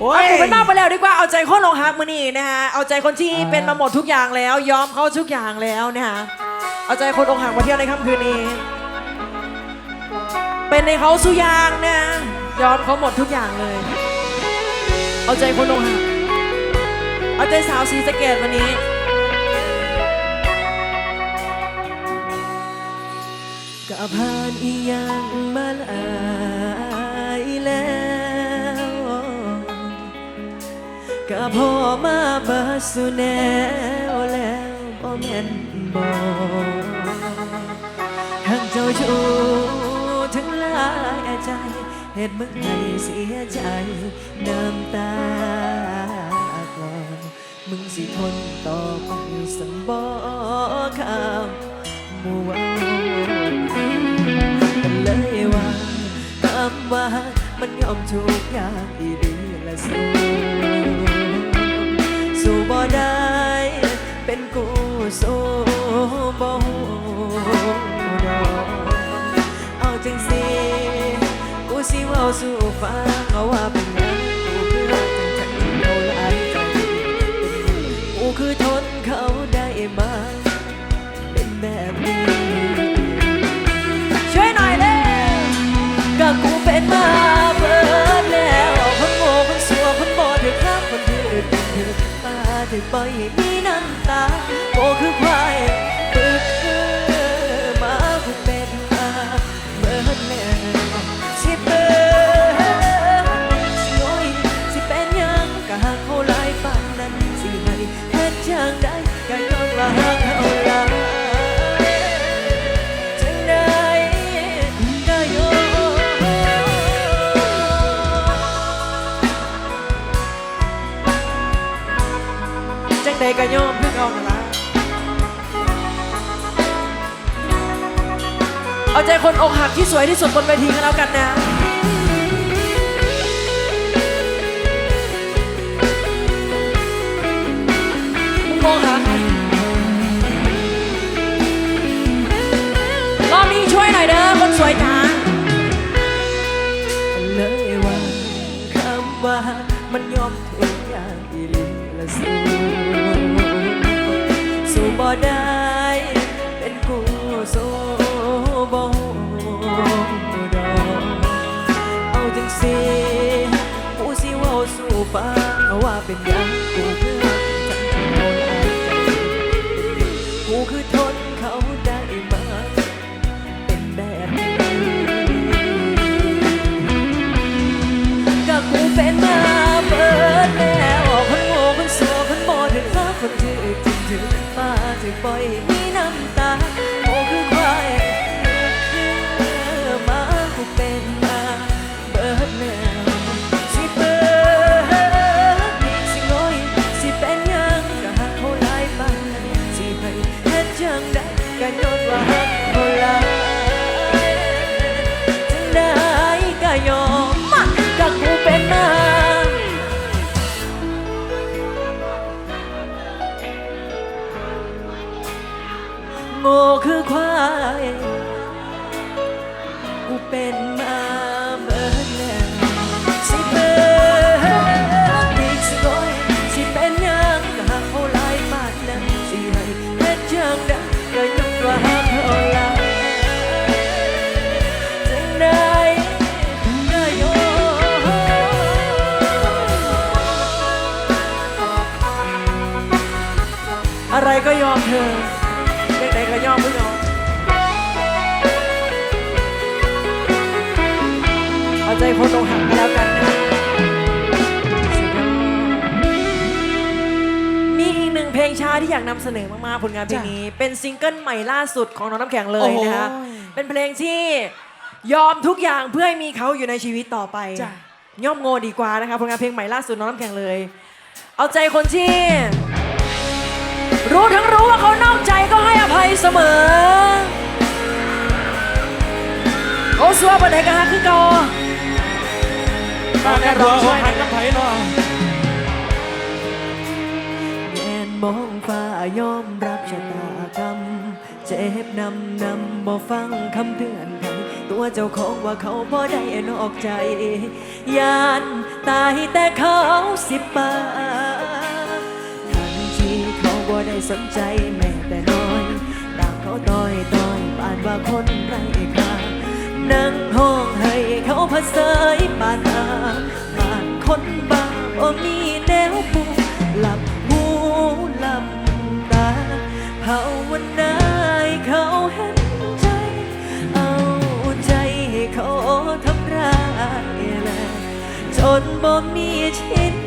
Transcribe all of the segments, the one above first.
โอ้เอายกูเป็นบ้าไปแล้วดีกว่าเอาใจคนลงฮักมือนี่นะฮะเอาใจคนที่เป็นมาหมดทุกอย่างแล้วยอมเขาทุกอย่างแล้วนะฮะเอาใจคนองหักมาเที่ยวในค่ำคืนนี้ เป็นในเขาสุกอยางนะยอมเขาหมดทุกอย่างเลย เอาใจคนองหักเอาใจสาวสีสะเกตวันนี้ก็ผ่านอีหยังมาหลา ก็พอมาเบิดสุแนวแล้วบ่แม่นบ่ทั้งเจ้าชู้ทั้งลายใจเหตุมึงให้เสียใจน้ำตาก่อนมึงสิทนต่อไปสังบ่คำมัวเลยว่าคำว่ามันยอมทุกอย่างอีดีและสู้ ได้ เป็นกูสูบ่ดอกเอาจังสิกูสิเว้าสู่ฟังเอาว่า ถือ จังใดก็ยอมเพื่อเอานั่นละเอาใจคนอกหักที่สวยที่สุดบนเวทีกันแล้วกันนะมึงมองหาใครรอบนี้ช่วยหน่อยเด้อคนสวยจ๋าเลยว่าคำว่ามันยอมทุกอย่างอีลีละสู ได้ ธอเรื่องใดก็ยอมไม่ยอมเอาใจคนอกหักกันแล้วกันนะสุดยอดมีอีกหนึ่งเพลงช้าที่อยากนำเสนอมากๆผลงานเพลงนี้ เป็นซิงเกิลใหม่ล่าสุดของน้องน้ำแข็งเลยนะคะโอ้โหเป็นเพลงที่ยอมทุกอย่างเพื่อให้มีเขาอยู่ในชีวิตต่อไปจ้ะย่อมโง่ดีกว่านะคะผลงานเพลงใหม่ล่าสุดน้องน้ำแข็งเลย เอาใจคนที่ รู้ทั้งรู้ว่าเขานอกใจก็ให้อภัยเสมอโอ้สัวบันไดกันฮะคือเกาตอนนี้เราช่วยหันน้ำไผ่เนาะแงนมองฟ้ายอมรับชะตากรรมเจ็บนำนำบ่ฟังคำเตือนใครตัวเจ้าของว่าเขาพอได้นอกใจยานตายแต่เขาสิบปาทันทีเขา บ่ได้สนใจแม้แต่น้อยต่างเขาต้อยต้อยปานว่าคนไร้ค่านั่งห้องให้เขาพัเสยปานหาปานคนบ้าบ่มีแนวปูหลับหูหลับตาภาวนาให้เขาเห็นใจ เอาใจให้เขาทำร้ายแลจนบ่มีชิ้น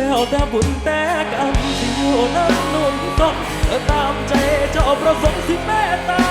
แล้วแต่บุญแต่กรรมที่อยู่นั้นหนุนต้องตามใจเจ้าประสงค์ที่แม่ตา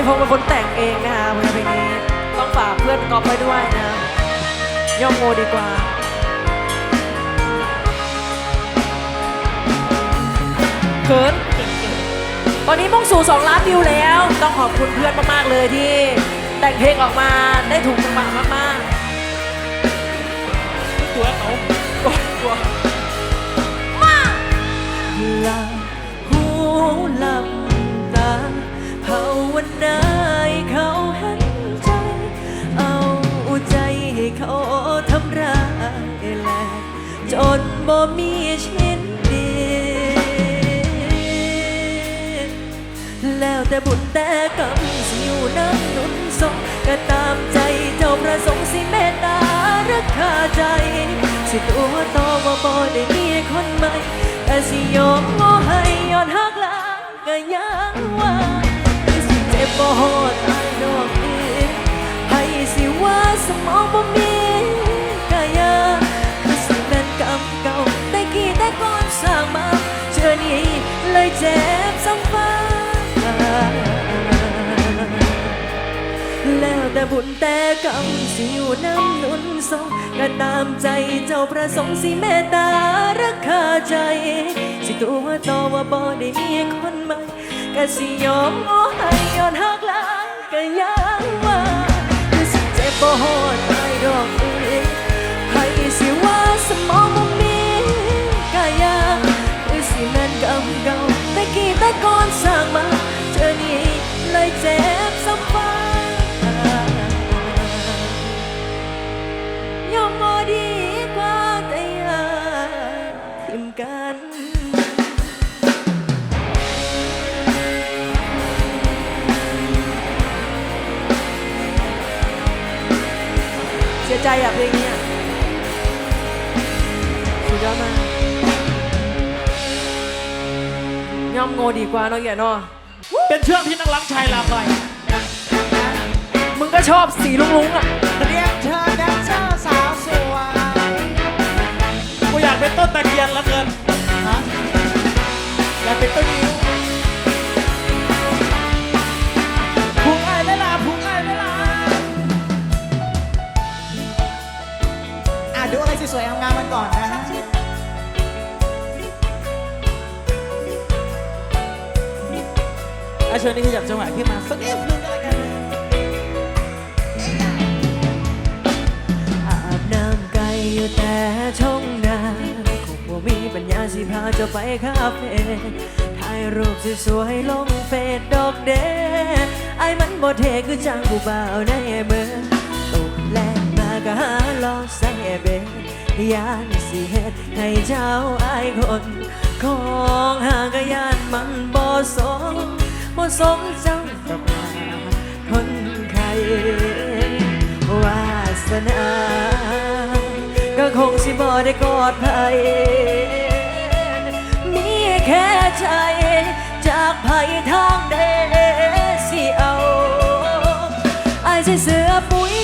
ารย์ก๊อฟสุทธิพงศ์เป็นคนแต่งเองนะคะผลงานเพลงนี้ต้องฝากเพื่อนก๊อฟไปด้วยนะย่อมโงดีกว่าเขินตอนนี้มุ่งสู่ 2 ล้านวิวแล้ว ต้องขอบคุณเพื่อนมาก ๆ เลยที่ แต่งเพลงออกมาได้ถูกจังหวะมากตัวเขาตัวตัวหลับหูหลับตาภา วนาให้เขาเห็นใจ เอาใจให้เขาทำร้ายแลจนบ่มีชิ้นดีแล้วแต่บุญแต่กรรมสิอยู่น้ำหนุนส่งก็ตามใจเจ้าประสงค์สิเมตตารักษาใจ สิตัวต่อว่าบ่ได้มีคนใหม่แต่สิยอมงอให้ย้อนหักหลางก็ยังว่า บ่โหดตายดอกนี้ให้สิว่าสมองบ่มีก็ยังคือสิแม่นกรรมเก่าแต่กี้แต่ก่อนสร้างมาเชื่อนี้เลยเจ็บซ้ำฟ้าแล้วแต่บุญแต่กรรมสิอยู่น้ำนุนส่งก็ตามใจเจ้าประสงค์สิเมตตารักษาใจ สิตัวต่อว่าบ่ได้มีคนใหม่ ก็สิยอมงอให้ย้อนหักหลายก็ยังว่าคือสิเจ็บบ่ฮอดตายดอกเอยใครสิว่าสมองบ่มีก็ยังคือสิแม่นกำเก่าแต่กี้แต่ก่อนสร้างมาเธอนี้เลยเจ็บ ใจอะเพลงเนี้ยสุดยอดมากย่อมโงดีกว่าเนาะแย่เนาะเป็นช่วงที่นักร้องชายลาไปมึงก็ชอบสีลุงลุงๆอะเรียกเชิญแดนเซอร์สาวสวยกูอยากเป็นต้นตะเคียนแล้วเกินฮะอยากเป็นต้นนิ้ว ดูอะไรสวยๆงามๆมันก่อนนะฮะอาชวนนี่ขยับจังหวะขึ้นมาสักนิดนึงก็แล้วกันอาบน้ำไกลอยู่แต่ช่องนาคงบ่มีปัญญาสิพาเจ้าไปคาเฟ่ถ่ายรูปสวยๆลงเฟซดอกเดไอ้มันบ่เทคือจังผู้บ่าวในเมือง ก็หาลองใส่เบนยานสิเฮ็ดให้เจ้าอายคนของหางก็ยานมันบ่สมบ่สมเจ้ากับมาคนไข้วาสนา ก็คงสิบ่ได้กอดไผมีแค่ใจจากไผทางเดสิเอาไอ้ายใส่เสื้อปุ๋ย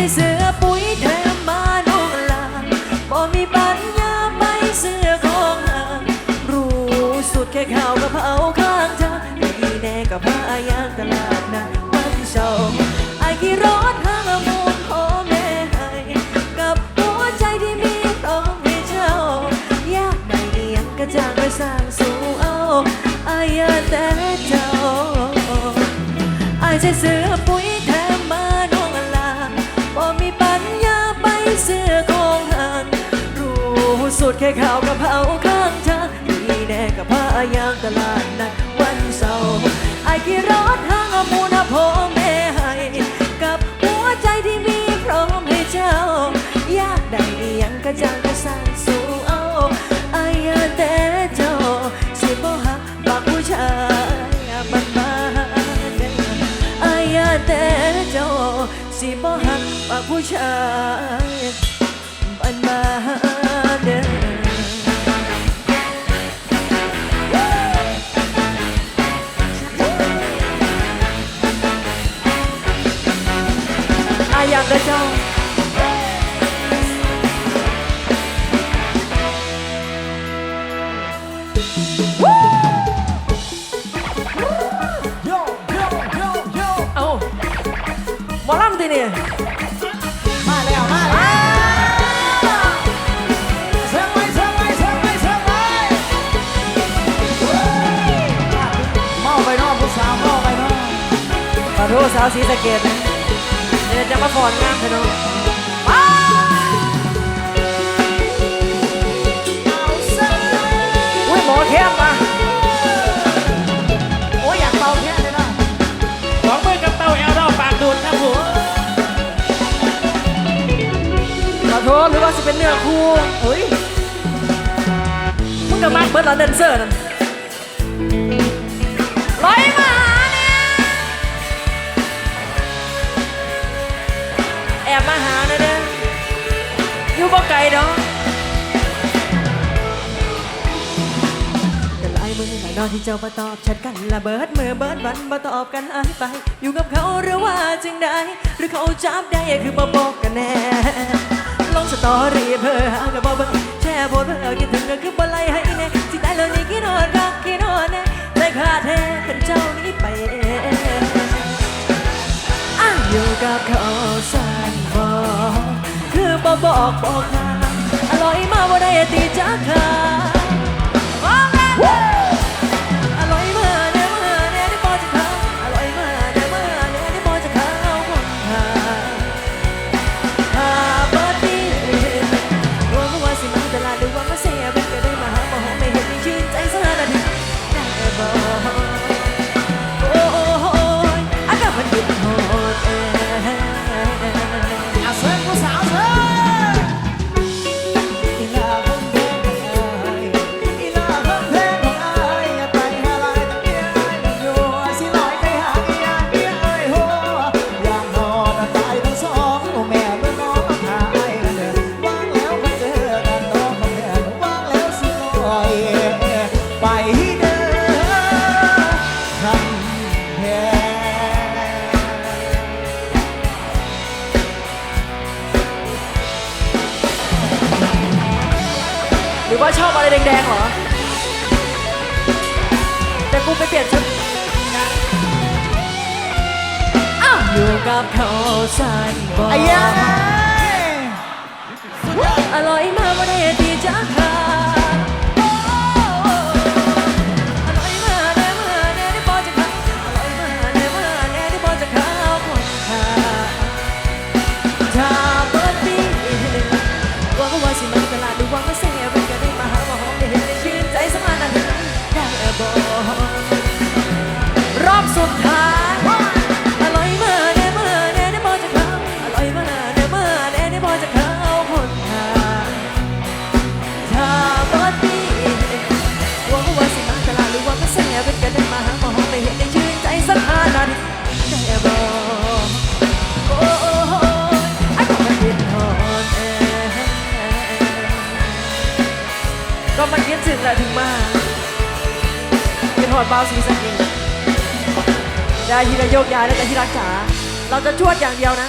ส่เสื้อปุ๋ยแถมมาน้องลาบ่มีปัญญาไปเสื้อของหางรู้สุดแค่ข่าวกระเพราข้างทางดีแน่กับผ้ายางตลาดนัดวันเช้าไอายขี่รถหางมูลพ่อแม่ให้กับหัวใจที่มีต้องให้เจ้ายากได้เอียงก็จ้างไปสร้างสู่เอาอายอยาแต่เจ้าไอายใช้เสื้อ สุดแค่ข่าวกระเพราข้างทางดีแน่กับผ้ายางตลาดนัดวันเสาร์ไอายขี่รถห้างอมูลพ่อแม่ให้กับหัวใจที่มีพร้อมให้เจ้า อยากได้เอียงก็จังก็สร้างสู่เอาอายอยาแต่เจ้าสิบ่หักปากผู้ชายมันมาเด้ายาแต่เจ้าสิบ่หักปากผู้ชาย อาอยากได้เจ้าโยโยโยโยเอาหมอลำทีนี่มาแล้วมาแล้วเสียงไหมเสียงไหมเสียงไหมเสียงไหมเมาไปเนอกผู้สาวเมาไปเนอก ขอโทษสาวสีสะเกดนะ จะมาฟ้อนงามเถอะเนาะเอาซะอุ้ยหมอเข้มมาโอ้ยอยากเป่าแค่เลยนะสองมือกับเต้าแอลดอกปากดูดครับผมขอโทษหรือว่าจะเป็นเนื้อคู่เฮ้ยมึงกับมักเบิร์ดเหรอเดนเซอร์นั่น อนอที่เจ้ามาตอบแชทกันละเบิดมือเบิดวันมาตอบกันหายไป อยู่กับเขาหรือว่าจึงได้หรือเขาจับได้คือมาบอกกันแน่ลงสตอรี่เพื่อหากับบอกเบิ่งแชร์โพสเพื่อคิดถึงก็คือบ่ไล่ให้แน่สิได้แล้วนี่คิดนอนรักคิดนอนแน่แต่ขาดแท้ขันเจ้านี้ไปองอ้าวอยู่กับเขาสั่นบอกคือบ่บอกบอกทางอร่อยมาบ่ได้ตีจากขา ว่าชอบอะไรแดงๆเหรอ แต่กูไปเปลี่ยนชุดอ้าวอยู่กับเขาสั่นบอกไอ้ยาอร่อยมากว่าได้ที่จะ ก็มันคิดถึงแหละถึงมากเป็นหอดเบาสีสันเอง ได้ทีละโยกย้ายแล้วแต่ที่รักษาเราจะชวดอย่างเดียวนะ